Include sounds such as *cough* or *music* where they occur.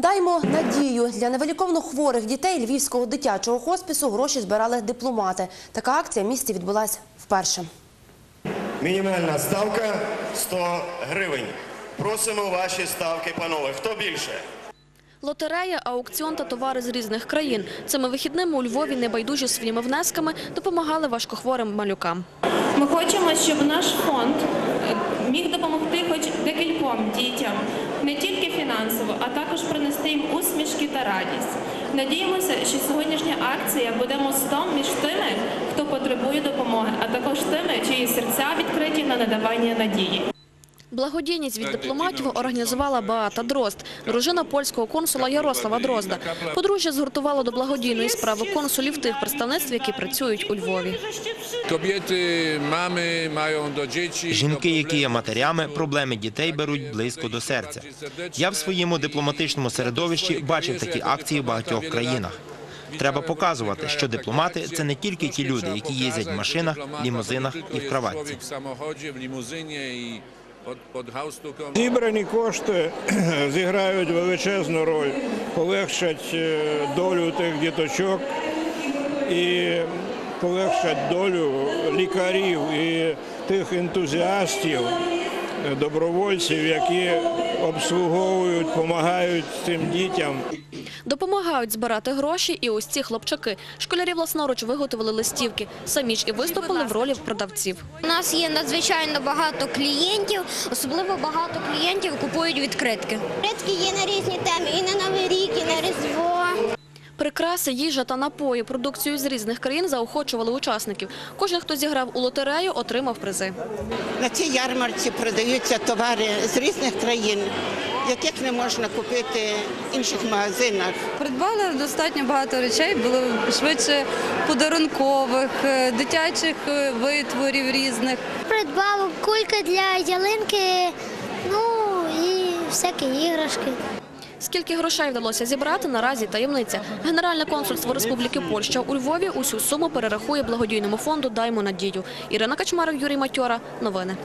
Даймо надію для невиліковно хворих дітей львівського дитячого хоспісу гроші збирали дипломати. Така акція в місті відбулась вперше. Мінімальна ставка 100 гривень. Просимо ваші ставки, панове. Хто більше? Лотерея, аукціон та товари з різних країн. Цими вихідними у Львові небайдужі своїми внесками допомагали важкохворим малюкам. Ми хочемо, щоб наш фонд е, міг допомогти хоч декільком дітям, не тільки фінансово, а також принести їм усмішки та радість. Надіємося, що сьогоднішня акція буде мостом між тими, хто потребує допомоги, а також тими, чиї серця відкриті на надавання надії. Благодійність від дипломатів організувала Беата Дрозд, дружина польського консула Ярослава Дрозда. Подружжя згуртувало до благодійної справи консулів тих представництв, які працюють у Львові. Жінки, які є матерями, проблеми дітей беруть близько до серця. Я в своєму дипломатичному середовищі бачив такі акції в багатьох країнах. Треба показувати, що дипломати це не тільки ті люди, які їздять в машинах, лімузинах і в кроватці. Hausturką. Зібрані кошти *clears throat* зіграють величезну роль, полегшать е, долю тих діточок і полегшать долю лікарів і тих ентузіастів, добровольців, які обслуговують, допомагають цим дітям. Допомагають збирати гроші і ось ці хлопчаки. Школярі власноруч виготовили листівки. Самі ж і виступили в ролі продавців. У нас є надзвичайно багато клієнтів, особливо багато клієнтів купують відкритки. Відкритки є на різні теми, і на Прикраси, їжа та напої, продукцію з різних країн заохочували учасників. Кожен, хто зіграв у лотерею, отримав призи. На цій ярмарці продаються товари з різних країн, яких не можна купити в інших магазинах. Придбали достатньо багато речей, було швидше подарункових, е, дитячих е, витворів різних. Придбав кульки для ялинки, ну і всякі іграшки. Скільки грошей вдалося зібрати, наразі таємниця. Генеральне консульство Республіки Польща у Львові усю суму перерахує благодійному фонду «Даймо надію». Ірина Качмарик, Юрій Матьора. Новини.